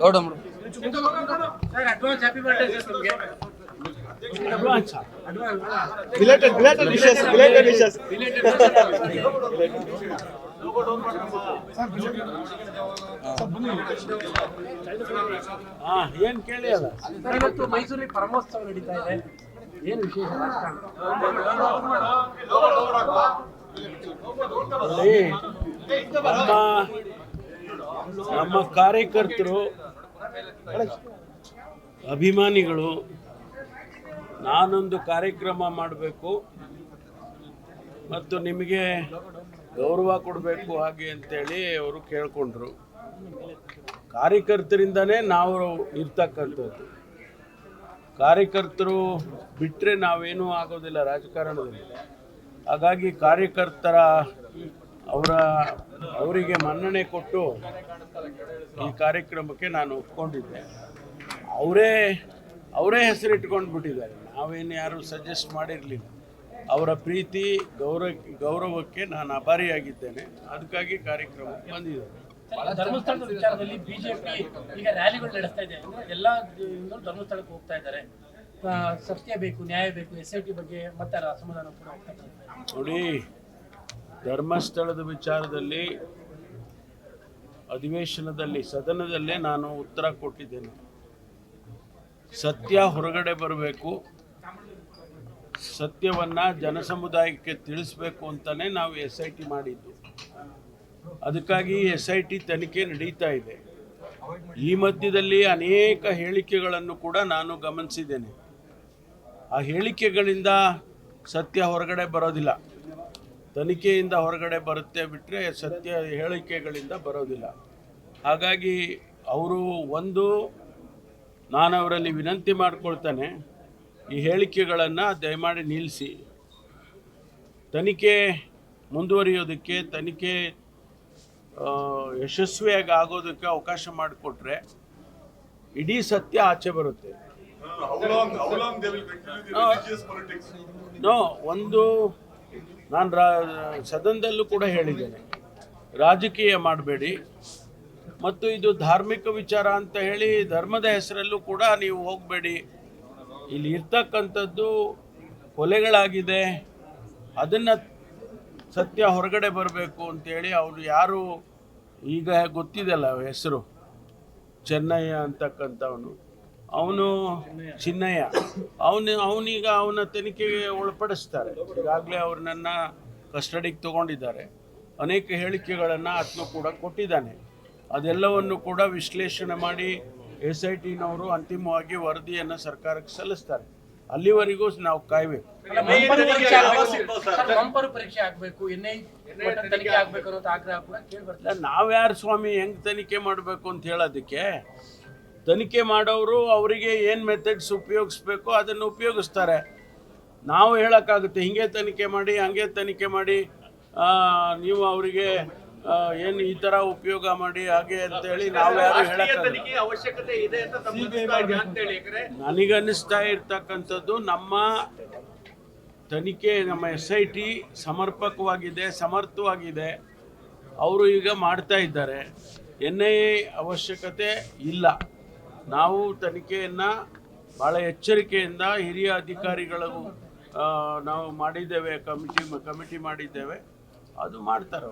ಗೌಡಮ್ರು advance happy birthday sir ನಮಗೆ ಅಧ್ಯಕ್ಷ belated wishes, belated wishes. ಹಾ ಏನ್ ಕೇಳಿ ಅಲ್ಲ? ಇವತ್ತು ಮೈಸೂರಿಗೆ ಪರಮೋತ್ಸವ ನಡೀತಾ ಇದೆ. ಏನು ವಿಶೇಷ? ಅಲ್ಲಿ ನಮ್ಮ ನಮ್ಮ ಕಾರ್ಯಕರ್ತರು ಅಭಿಮಾನಿಗಳು ನಾನೊಂದು ಕಾರ್ಯಕ್ರಮ ಮಾಡಬೇಕು ಮತ್ತು ನಿಮಗೆ ಗೌರವ ಕೊಡಬೇಕು ಹಾಗೆ ಅಂತೇಳಿ ಅವರು ಕೇಳಿಕೊಂಡ್ರು. ಕಾರ್ಯಕರ್ತರಿಂದನೇ ನಾವು ಇರ್ತಕ್ಕಂಥದ್ದು. ಕಾರ್ಯಕರ್ತರು ಬಿಟ್ಟರೆ ನಾವೇನೂ ಆಗೋದಿಲ್ಲ ರಾಜಕಾರಣದಲ್ಲಿ. ಹಾಗಾಗಿ ಕಾರ್ಯಕರ್ತರ ಅವರ ಅವರಿಗೆ ಮನ್ನಣೆ ಕೊಟ್ಟು ಈ ಕಾರ್ಯಕ್ರಮಕ್ಕೆ ನಾನು ಒಪ್ಕೊಂಡಿದ್ದೆ. ಅವರೇ ಅವರೇ ಹೆಸರಿಟ್ಕೊಂಡು ಬಿಟ್ಟಿದ್ದಾರೆ ನಾವೇನು ಯಾರು ಸಜೆಸ್ಟ್ ಮಾಡಿರಲಿಲ್ಲ. ಅವರ ಪ್ರೀತಿ ಗೌರವ ಗೌರವಕ್ಕೆ ನಾನು ಅಭಾರಿಯಾಗಿದ್ದೇನೆ. ಅದಕ್ಕಾಗಿ ಕಾರ್ಯಕ್ರಮಕ್ಕೆ ಬಂದಿದ್ದೇನೆ. ಧರ್ಮಸ್ಥಳದ ವಿಚಾರದಲ್ಲಿ ಬಿಜೆಪಿ ಈಗ ರ್ಯಾಲಿಗಳು ನಡೆಸ್ತಾ ಇದೆ. ಎಲ್ಲ ಧರ್ಮಸ್ಥಳಕ್ಕೆ ಹೋಗ್ತಾ ಇದ್ದಾರೆ. ಸತ್ಯ ಬೇಕು ನ್ಯಾಯ ಬೇಕು ಎಸ್ ಐ ಟಿ ಬಗ್ಗೆ ಮತ್ತೆ ಅಸಮಾಧಾನ ಕೂಡ. ನೋಡಿ ಧರ್ಮಸ್ಥಳದ ವಿಚಾರದಲ್ಲಿ ಅಧಿವೇಶನದಲ್ಲಿ ಸದನದಲ್ಲೇ ನಾನು ಉತ್ತರ ಕೊಟ್ಟಿದ್ದೇನೆ. ಸತ್ಯ ಹೊರಗಡೆ ಬರಬೇಕು. ಸತ್ಯವನ್ನು ಜನಸಮುದಾಯಕ್ಕೆ ತಿಳಿಸ್ಬೇಕು ಅಂತಲೇ ನಾವು ಎಸ್ ಐ ಟಿ ಮಾಡಿದ್ದು. ಅದಕ್ಕಾಗಿ ಎಸ್ ಐ ಟಿ ತನಿಖೆ ನಡೀತಾ ಇದೆ. ಈ ಮಧ್ಯದಲ್ಲಿ ಅನೇಕ ಹೇಳಿಕೆಗಳನ್ನು ಕೂಡ ನಾನು ಗಮನಿಸಿದ್ದೇನೆ. ಆ ಹೇಳಿಕೆಗಳಿಂದ ಸತ್ಯ ಹೊರಗಡೆ ಬರೋದಿಲ್ಲ. ತನಿಖೆಯಿಂದ ಹೊರಗಡೆ ಬರುತ್ತೆ ಬಿಟ್ಟರೆ ಸತ್ಯ ಹೇಳಿಕೆಗಳಿಂದ ಬರೋದಿಲ್ಲ. ಹಾಗಾಗಿ ಅವರು ಒಂದು ನಾನು ಅವರಲ್ಲಿ ವಿನಂತಿ ಮಾಡ್ಕೊಳ್ತಾನೆ. ಈ ಹೇಳಿಕೆಗಳನ್ನು ದಯಮಾಡಿ ನಿಲ್ಲಿಸಿ. ತನಿಖೆ ಮುಂದುವರಿಯೋದಕ್ಕೆ, ತನಿಖೆ ಯಶಸ್ವಿಯಾಗಿ ಆಗೋದಕ್ಕೆ ಅವಕಾಶ ಮಾಡಿಕೊಟ್ರೆ ಇಡೀ ಸತ್ಯ ಆಚೆ ಬರುತ್ತೆ? ನೋ, ಒಂದು ನಾನು ರಾ, ಸದನದಲ್ಲೂ ಕೂಡ ಹೇಳಿದ್ದೇನೆ. ರಾಜಕೀಯ ಮಾಡಬೇಡಿ. ಮತ್ತು ಇದು ಧಾರ್ಮಿಕ ವಿಚಾರ ಅಂತ ಹೇಳಿ ಧರ್ಮದ ಹೆಸರಲ್ಲೂ ಕೂಡ ನೀವು ಹೋಗಬೇಡಿ. ಇಲ್ಲಿ ಇರ್ತಕ್ಕಂಥದ್ದು ಕೊಲೆಗಳಾಗಿದೆ. ಅದನ್ನು ಸತ್ಯ ಹೊರಗಡೆ ಬರಬೇಕು ಅಂತೇಳಿ ಅವರು ಯಾರು ಈಗ ಗೊತ್ತಿದೆಯಲ್ಲ ಹೆಸರು. ಚೆನ್ನಯ್ಯ ಅಂತಕ್ಕಂಥವನು. ಅವನು ಚಿನ್ನಯ್ಯ. ಅವನು, ಅವನೀಗ ಅವನ ತನಿಖೆಗೆ ಒಳಪಡಿಸ್ತಾರೆ. ಈಗಾಗಲೇ ಅವ್ರನ್ನ ಕಸ್ಟಡಿಗೆ ತಗೊಂಡಿದ್ದಾರೆ. ಅನೇಕ ಹೇಳಿಕೆಗಳನ್ನು ಆತ್ಮ ಕೂಡ ಕೊಟ್ಟಿದ್ದಾನೆ. ಅದೆಲ್ಲವನ್ನು ಕೂಡ ವಿಶ್ಲೇಷಣೆ ಮಾಡಿ ಎಸ್ ಐ ಟಿನವರು ಅಂತಿಮವಾಗಿ ವರದಿಯನ್ನು ಸರ್ಕಾರಕ್ಕೆ ಸಲ್ಲಿಸ್ತಾರೆ. ಅಲ್ಲಿವರೆಗೂ ನಾವು ಕಾಯ್ಬೇಕು. ನಾವ್ಯಾರು ಸ್ವಾಮಿ ಹೆಂಗ್ ತನಿಖೆ ಮಾಡಬೇಕು ಅಂತ ಹೇಳೋದಕ್ಕೆ ತನಿಖೆ ಮಾಡೋರು ಅವರಿಗೆ ಏನು ಮೆಥಡ್ಸ್ ಉಪಯೋಗಿಸ್ಬೇಕು ಅದನ್ನು ಉಪಯೋಗಿಸ್ತಾರೆ. ನಾವು ಹೇಳೋಕ್ಕಾಗುತ್ತೆ ಹಿಂಗೆ ತನಿಖೆ ಮಾಡಿ ಹಂಗೆ ತನಿಖೆ ಮಾಡಿ ಆ, ನೀವು ಅವರಿಗೆ ಏನು ಈ ತರ ಉಪಯೋಗ ಮಾಡಿ ಹಾಗೆ ಅಂತೇಳಿ ನಾವು ಯಾರು ಹೇಳಕ್ಕೆ ಅಂತ ನನಗನ್ನಿಸ್ತಾ ಇರ್ತಕ್ಕಂಥದ್ದು ನಮ್ಮ ತನಿಖೆ ನಮ್ಮ ಎಸ್ ಐ ಟಿ ಸಮರ್ಪಕವಾಗಿದೆ ಸಮರ್ಥವಾಗಿದೆ. ಅವರು ಈಗ ಮಾಡ್ತಾ ಇದ್ದಾರೆ. ಎನ್ ಐ ಎ ಅವಶ್ಯಕತೆ ಇಲ್ಲ. ನಾವು ತನಿಖೆಯನ್ನು ಭಾಳ ಎಚ್ಚರಿಕೆಯಿಂದ ಹಿರಿಯ ಅಧಿಕಾರಿಗಳು ನಾವು ಮಾಡಿದ್ದೇವೆ ಕಮಿಟಿ ಕಮಿಟಿ ಮಾಡಿದ್ದೇವೆ. ಅದು ಮಾಡ್ತಾರೆ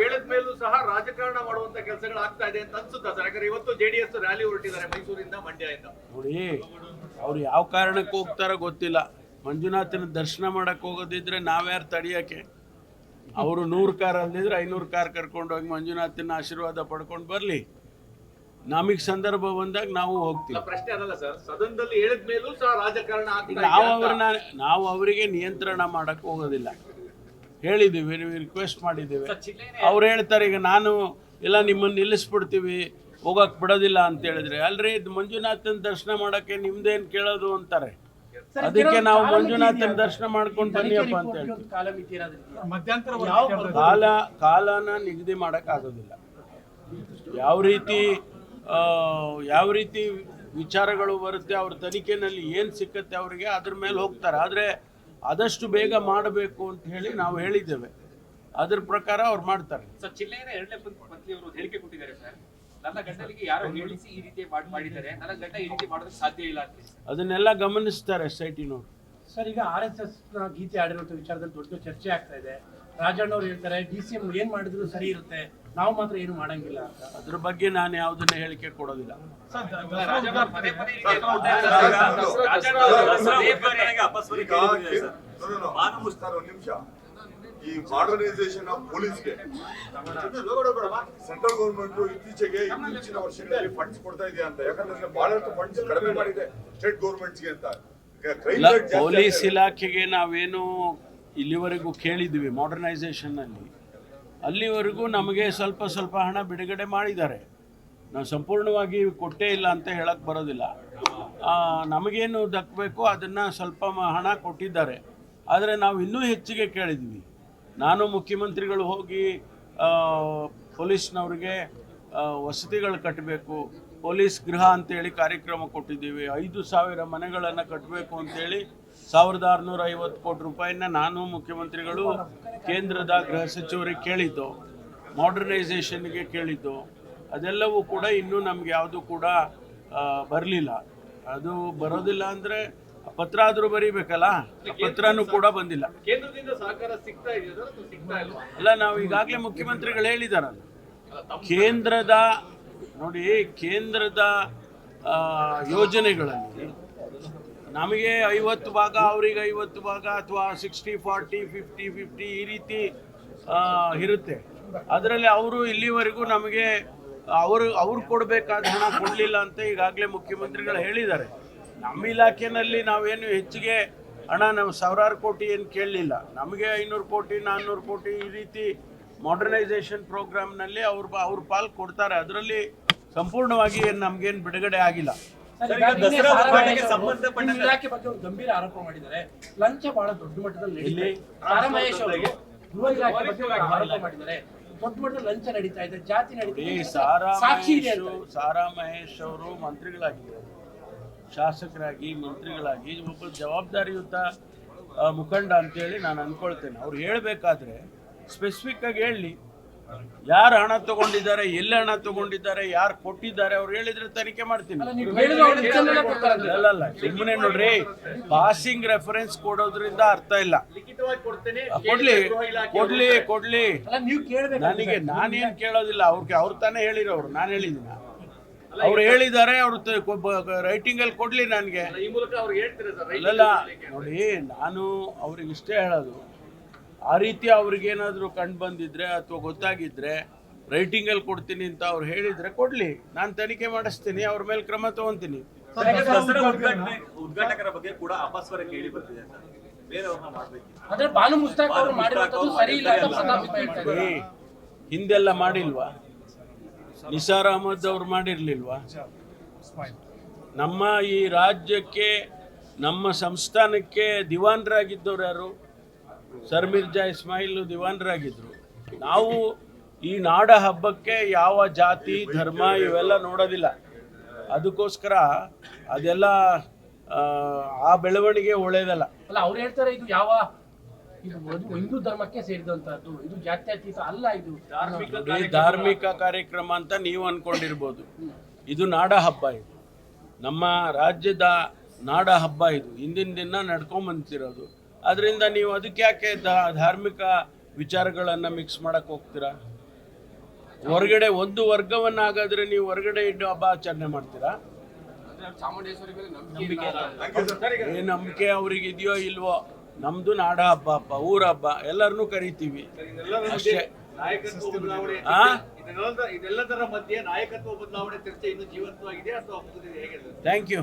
ಹೇಳಿದ ಮೇಲೂ ಸಹ ರಾಜಕಾರಣ ಮಾಡುವಂತ ಕೆಲಸಗಳು ಆಗ್ತಾ ಇದೆ ಅಂತ ಅನ್ಸುತ್ತಾ ಸರ್? ಯಾಕಂದ್ರೆ ಇವತ್ತು ಜೆಡಿಎಸ್ ರ್ಯಾಲಿ ಹೊರಟಿದ್ದಾರೆ ಮೈಸೂರಿಂದ ಮಂಡ್ಯದಿಂದ. ನೋಡಿ ಅವ್ರು ಯಾವ ಕಾರಣಕ್ಕೆ ಹೋಗ್ತಾರೋ ಗೊತ್ತಿಲ್ಲ. ಮಂಜುನಾಥನ ದರ್ಶನ ಮಾಡಕ್ ಹೋಗೋದಿದ್ರೆ ನಾವ್ಯಾರು ತಡಿಯಕ್ಕೆ? ಅವರು ನೂರು ಕಾರ್ ಅಲ್ದಿದ್ರೆ ಐನೂರು ಕಾರ್ ಕರ್ಕೊಂಡು ಹೋಗಿ ಮಂಜುನಾಥನ ಆಶೀರ್ವಾದ ಪಡ್ಕೊಂಡು ಬರಲಿ. ನಮಗೆ ಸಂದರ್ಭ ಬಂದಾಗ ನಾವು ಹೋಗ್ತೀವಿ. ಇಲ್ಲ, ಪ್ರಶ್ನೆ ಅದಲ್ಲ ಸರ್. ಸದನದಲ್ಲಿ ಹೇಳಿದ ಮೇಲೂ ಸಹ ರಾಜಕಾರಣ ಆಗ್ತಾ ಇದೆ ನಾವು ಅವ್ರನ್ನ ನಾವು ಅವರಿಗೆ ನಿಯಂತ್ರಣ ಮಾಡಕ್ಕೆ ಹೋಗೋದಿಲ್ಲ. ಹೇಳಿದ್ದೀವಿ ರಿಕ್ವೆಸ್ಟ್ ಮಾಡಿದ್ದೀವಿ. ಅವ್ರು ಹೇಳ್ತಾರೆ ಈಗ ನಾನು ಇಲ್ಲ ನಿಮ್ಮನ್ನು ನಿಲ್ಲಿಸ್ಬಿಡ್ತೀವಿ ಹೋಗಕ್ಕೆ ಬಿಡೋದಿಲ್ಲ ಅಂತ ಹೇಳಿದ್ರೆ. ಅಲ್ರಿ ಇದು ಮಂಜುನಾಥನ ದರ್ಶನ ಮಾಡೋಕ್ಕೆ ನಿಮ್ದೇನು ಕೇಳೋದು ಅಂತಾರೆ. ಅದಕ್ಕೆ ನಾವು ಮಂಜುನಾಥನ ದರ್ಶನ ಮಾಡ್ಕೊಂಡು ಬನ್ನಿಯಪ್ಪ ಅಂತ ಹೇಳ್ತೀವಿ. ಕಾಲ? ಕಾಲನ ನಿಗದಿ ಮಾಡೋಕ್ಕಾಗೋದಿಲ್ಲ ಯಾವ ರೀತಿ ಯಾವ ರೀತಿ ವಿಚಾರಗಳು ಬರುತ್ತೆ ಅವ್ರ ತನಿಖೆನಲ್ಲಿ ಏನು ಸಿಕ್ಕತ್ತೆ ಅವರಿಗೆ ಅದ್ರ ಮೇಲೆ ಹೋಗ್ತಾರೆ. ಆದರೆ ಆದಷ್ಟು ಬೇಗ ಮಾಡಬೇಕು ಅಂತ ಹೇಳಿ ನಾವು ಹೇಳಿದ್ದೇವೆ. ಅದ್ರ ಪ್ರಕಾರ ಅವ್ರು ಮಾಡ್ತಾರೆ. ಸರ್ ಚಿಲ್ಲೆಯರ ಎರಡನೇ ಮಂತ್ರಿ ಅವರು ಹೇಳಿಕೆ ಕೊಟ್ಟಿದ್ದಾರೆ ಸರ್. ನನ್ನ ಗಂಡನಿಗೆ ಯಾರೋ ಹೇಳಿಸಿ ಈ ರೀತಿ ಮಾಡ್ ಮಾಡಿದ್ದಾರೆ. ನನ್ನ ಗಂಡ ಈ ರೀತಿ ಮಾಡೋದಕ್ಕೆ ಸಾಧ್ಯ ಇಲ್ಲ ಅಂತ ಅದನ್ನೆಲ್ಲ ಗಮನಿಸ್ತಾರೆ ಎಸ್ ಐ ಟಿನವರು ಸರ್ ಈಗ ಆರ್ ಎಸ್ ಎಸ್ನ ಗೀತೆ ಆಡಿರೋ ವಿಚಾರದಲ್ಲಿ ದೊಡ್ಡ ಚರ್ಚೆ ಆಗ್ತಾ ಇದೆ. ರಾಜಣ್ಣ ಅವ್ರು ಹೇಳ್ತಾರೆ ಡಿ ಸಿ ಎಂ ಏನ್ ಮಾಡಿದ್ರು ಸರಿ ಇರುತ್ತೆ ನಾವು ಮಾತ್ರ ಏನು ಮಾಡಂಗಿಲ್ಲ ಅದ್ರ ಬಗ್ಗೆ ನಾನು ಯಾವುದನ್ನ ಹೇಳಿಕೆ ಕೊಡೋದಿಲ್ಲ. ನಿಮಿಷ. ಈ ಮಾಡರ್ನೈಸೇಷನ್ ಆಫ್ ಪೊಲೀಸ್ಗೆ ಸೆಂಟ್ರಲ್ ಗೌರ್ಮೆಂಟ್ ಇತ್ತೀಚೆಗೆ ಇತ್ತೀಚಿನ ವರ್ಷಗಳಲ್ಲಿ ಫಂಡ್ಸ್ ಕೊಡ್ತಾ ಇದೆಯಾ ಅಂತ. ಯಾಕಂದ್ರೆ ಬಹಳಷ್ಟು ಫಂಡ್ಸ್ ಕಡಿಮೆ ಮಾಡಿದೆ ಸ್ಟೇಟ್ ಗೌರ್ಮೆಂಟ್ಸ್ಗೆ ಅಂತ. ಪೊಲೀಸ್ ಇಲಾಖೆಗೆ ನಾವೇನು ಇಲ್ಲಿವರೆಗೂ ಕೇಳಿದ್ವಿ ಮಾಡರ್ನೈಸೇಷನ್ನಲ್ಲಿ ಅಲ್ಲಿವರೆಗೂ ನಮಗೆ ಸ್ವಲ್ಪ ಸ್ವಲ್ಪ ಹಣ ಬಿಡುಗಡೆ ಮಾಡಿದ್ದಾರೆ. ನಾವು ಸಂಪೂರ್ಣವಾಗಿ ಕೊಟ್ಟೇ ಇಲ್ಲ ಅಂತ ಹೇಳಕ್ಕೆ ಬರೋದಿಲ್ಲ. ನಮಗೇನು ದಕ್ಕಬೇಕು ಅದನ್ನು ಸ್ವಲ್ಪ ಹಣ ಕೊಟ್ಟಿದ್ದಾರೆ. ಆದರೆ ನಾವು ಇನ್ನೂ ಹೆಚ್ಚಿಗೆ ಕೇಳಿದ್ವಿ. ನಾನು ಮುಖ್ಯಮಂತ್ರಿಗಳು ಹೋಗಿ ಪೊಲೀಸ್ನವ್ರಿಗೆ ವಸತಿಗಳು ಕಟ್ಟಬೇಕು ಪೊಲೀಸ್ ಗೃಹ ಅಂತೇಳಿ ಕಾರ್ಯಕ್ರಮ ಕೊಟ್ಟಿದ್ದೀವಿ, ಐದು ಸಾವಿರ ಮನೆಗಳನ್ನು ಕಟ್ಟಬೇಕು ಅಂತೇಳಿ ಸಾವಿರದ ಆರುನೂರ ಐವತ್ತು ಕೋಟಿ ರೂಪಾಯಿನ ನಾನು ಮುಖ್ಯಮಂತ್ರಿಗಳು ಕೇಂದ್ರದ ಗೃಹ ಸಚಿವರಿಗೆ ಕೇಳಿದ್ದು ಮಾಡರ್ನೈಸೇಷನ್ಗೆ ಕೇಳಿದ್ದು ಅದೆಲ್ಲವೂ ಕೂಡ ಇನ್ನೂ ನಮ್ಗೆ ಯಾವುದು ಕೂಡ ಬರಲಿಲ್ಲ. ಅದು ಬರೋದಿಲ್ಲ ಅಂದರೆ ಪತ್ರ ಆದರೂ ಬರೀಬೇಕಲ್ಲ? ಪತ್ರನೂ ಕೂಡ ಬಂದಿಲ್ಲ. ಅಲ್ಲ ನಾವು ಈಗಾಗಲೇ ಮುಖ್ಯಮಂತ್ರಿಗಳು ಹೇಳಿದಾರಲ್ಲ ಕೇಂದ್ರದ ನೋಡಿ ಕೇಂದ್ರದ ಯೋಜನೆಗಳಲ್ಲಿ ನಮಗೆ ಐವತ್ತು ಭಾಗ, ಅವ್ರಿಗೆ ಐವತ್ತು ಭಾಗ ಅಥವಾ ಸಿಕ್ಸ್ಟಿ ಫಾರ್ಟಿ ಫಿಫ್ಟಿ ಫಿಫ್ಟಿ ಈ ರೀತಿ ಇರುತ್ತೆ. ಅದರಲ್ಲಿ ಅವರು ಇಲ್ಲಿವರೆಗೂ ನಮಗೆ ಅವರು, ಅವ್ರು ಕೊಡಬೇಕಾದ ಹಣ ಕೊಡಲಿಲ್ಲ ಅಂತ ಈಗಾಗಲೇ ಮುಖ್ಯಮಂತ್ರಿಗಳು ಹೇಳಿದ್ದಾರೆ. ನಮ್ಮ ಇಲಾಖೆಯಲ್ಲಿ ನಾವೇನು ಹೆಚ್ಚಿಗೆ ಹಣ ನಾವು ಸಾವಿರಾರು ಕೋಟಿ ಏನು ಕೇಳಲಿಲ್ಲ. ನಮಗೆ ಐನೂರು ಕೋಟಿ ನಾನ್ನೂರು ಕೋಟಿ ಈ ರೀತಿ ಮಾಡರ್ನೈಸೇಷನ್ ಪ್ರೋಗ್ರಾಮ್ನಲ್ಲಿ ಅವ್ರ ಅವ್ರ ಪಾಲ್ ಕೊಡ್ತಾರೆ. ಅದರಲ್ಲಿ ಸಂಪೂರ್ಣವಾಗಿ ಏನು ನಮಗೇನು ಬಿಡುಗಡೆ ಆಗಿಲ್ಲ. ಇಲಾಖೆ ಬಗ್ಗೆ ಒಂದು ಗಂಭೀರ ಆರೋಪ ಮಾಡಿದ್ದಾರೆ. ಲಂಚ ಬಹಳ ದೊಡ್ಡ ಮಟ್ಟದಲ್ಲಿ ಮಹೇಶ್ ಅವರು ಗೃಹ ಇಲಾಖೆ ಬಗ್ಗೆ ಆರೋಪ ಮಾಡಿದ್ದಾರೆ. ದೊಡ್ಡ ಲಂಚ ನಡೀತಾ ಇದೆ. ಜಾತಿ ನಡೀತಾ ಇದೆ. ಸಾರಾ ಸಾಕ್ಷಿ ಇದೆ ಸಾರಾ ಮಹೇಶ್ ಅವರು ಮಂತ್ರಿಗಳಾಗಿದ್ದಾರೆ. ಶಾಸಕರಾಗಿ ಮಂತ್ರಿಗಳಾಗಿ ಒಬ್ಬ ಜವಾಬ್ದಾರಿಯುತ ಮುಖಂಡ ಮುಖಂಡ ಅಂತೇಳಿ ನಾನು ಅನ್ಕೊಳ್ತೇನೆ ಅವ್ರು ಹೇಳಬೇಕಾದ್ರೆ ಸ್ಪೆಸಿಫಿಕ್ ಆಗಿ ಹೇಳಿ. ಯಾರು ಹಣ ತಗೊಂಡಿದ್ದಾರೆ ಎಲ್ಲಿ ಹಣ ತಗೊಂಡಿದ್ದಾರೆ ಯಾರು ಕೊಟ್ಟಿದ್ದಾರೆ ಅವ್ರು ಹೇಳಿದ್ರೆ ತನಿಖೆ ಮಾಡ್ತೀನಿ. ಅಲ್ಲ, ಸುಮ್ಮನೆ ನೋಡ್ರಿ ಪಾಸಿಂಗ್ ರೆಫರೆನ್ಸ್ ಕೊಡೋದ್ರಿಂದ ಅರ್ಥ ಇಲ್ಲ. ಲಿಖಿತವಾಗಿ ಕೊಡ್ತೇನೆ. ಕೊಡ್ಲಿ ಕೊಡ್ಲಿ ಕೊಡ್ಲಿ. ಅಲ್ಲ ನೀವು ಕೇಳಬೇಕು ನನಗೆ ನಾನೇನು ಕೇಳೋದಿಲ್ಲ ಅವ್ರಿಗೆ ಅವ್ರು ತಾನೇ ಹೇಳಿರೋರು ನಾನು ಹೇಳಿದ್ದೀನಿ. ಅವ್ರು ಹೇಳಿದ್ದಾರೆ ಅವ್ರು ರೈಟಿಂಗ್ ಅಲ್ಲಿ ಕೊಡ್ಲಿ ನನಗೆ. ನೋಡಿ ನಾನು ಅವ್ರಿಗೆ ಇಷ್ಟೇ ಹೇಳೋದು ಆ ರೀತಿ ಅವ್ರಿಗೇನಾದರೂ ಕಂಡು ಬಂದಿದ್ರೆ ಅಥವಾ ಗೊತ್ತಾಗಿದ್ರೆ ರೈಟಿಂಗ್ ಅಲ್ಲಿ ಕೊಡ್ತೀನಿ ಅಂತ ಅವ್ರು ಹೇಳಿದ್ರೆ ಕೊಡ್ಲಿ. ನಾನು ತನಿಖೆ ಮಾಡಿಸ್ತೀನಿ ಅವ್ರ ಮೇಲೆ ಕ್ರಮ ತಗೊಂತೀನಿ. ಉದ್ಘಾಟಕರ ಬಗ್ಗೆ ಕೂಡ ಅಪಸ್ವರ ಕೇಳಿ ಬರ್ತಿದೆ ಹಿಂದೆಲ್ಲ ಮಾಡಿಲ್ವಾ? ನಿಸಾರ್ ಅಹಮದ್ ಅವ್ರು ಮಾಡಿರ್ಲಿಲ್ವಾ? ನಮ್ಮ ಈ ರಾಜ್ಯಕ್ಕೆ ನಮ್ಮ ಸಂಸ್ಥಾನಕ್ಕೆ ದಿವಾನರಾಗಿದ್ದವ್ರು ಯಾರು? ಸರ್ ಮಿರ್ಜಾ ಇಸ್ಮಾಯಿಲ್ ದಿವಾನರಾಗಿದ್ದರು ನಾವು ಈ ನಾಡ ಹಬ್ಬಕ್ಕೆ ಯಾವ ಜಾತಿ ಧರ್ಮ ಇವೆಲ್ಲ ನೋಡೋದಿಲ್ಲ. ಅದಕ್ಕೋಸ್ಕರ ಅದೆಲ್ಲ ಆ, ಬೆಳವಣಿಗೆ ಒಳ್ಳೇದಲ್ಲ. ಅಲ್ಲ ಅವ್ರು ಹೇಳ್ತಾರೆ ಇದು ಯಾವ ಇದು ಒಂದು ಹಿಂದೂ ಧರ್ಮಕ್ಕೆ ಸೇರಿದಂತಹದ್ದು ಇದು ಜಾತ್ಯತೀತ ಅಲ್ಲ ಇದು. ಧಾರ್ಮಿಕ ಧಾರ್ಮಿಕ ಕಾರ್ಯಕ್ರಮ ಅಂತ ನೀವು ಅನ್ಕೊಂಡಿರ್ಬೋದು. ಇದು ನಾಡ ಹಬ್ಬ ಇದು. ನಮ್ಮ ರಾಜ್ಯದ ನಾಡ ಹಬ್ಬ ಇದು. ಹಿಂದಿನ ದಿನ ನಡ್ಕೊಂಬಂತಿರೋದು. ಅದರಿಂದ ನೀವು ಅದಕ್ಕೆ ಯಾಕೆ ಧಾರ್ಮಿಕ ವಿಚಾರಗಳನ್ನು ಮಿಕ್ಸ್ ಮಾಡಕ್ಕೆ ಹೋಗ್ತೀರಾ? ಹೊರಗಡೆ ಒಂದು ವರ್ಗವನ್ನಾಗಾದ್ರೆ ನೀವು ಹೊರಗಡೆ ಇಟ್ಟು ಹಬ್ಬ ಆಚರಣೆ ಮಾಡ್ತೀರಾ? ಏ, ನಂಬಿಕೆ ಅವ್ರಿಗೆ ಇದೆಯೋ ಇಲ್ವೋ? ನಮ್ದು ನಾಡ ಹಬ್ಬ ಹಬ್ಬ, ಊರ ಹಬ್ಬ, ಎಲ್ಲರನ್ನೂ ಕರಿತೀವಿ. ಅಷ್ಟೇ. Thank you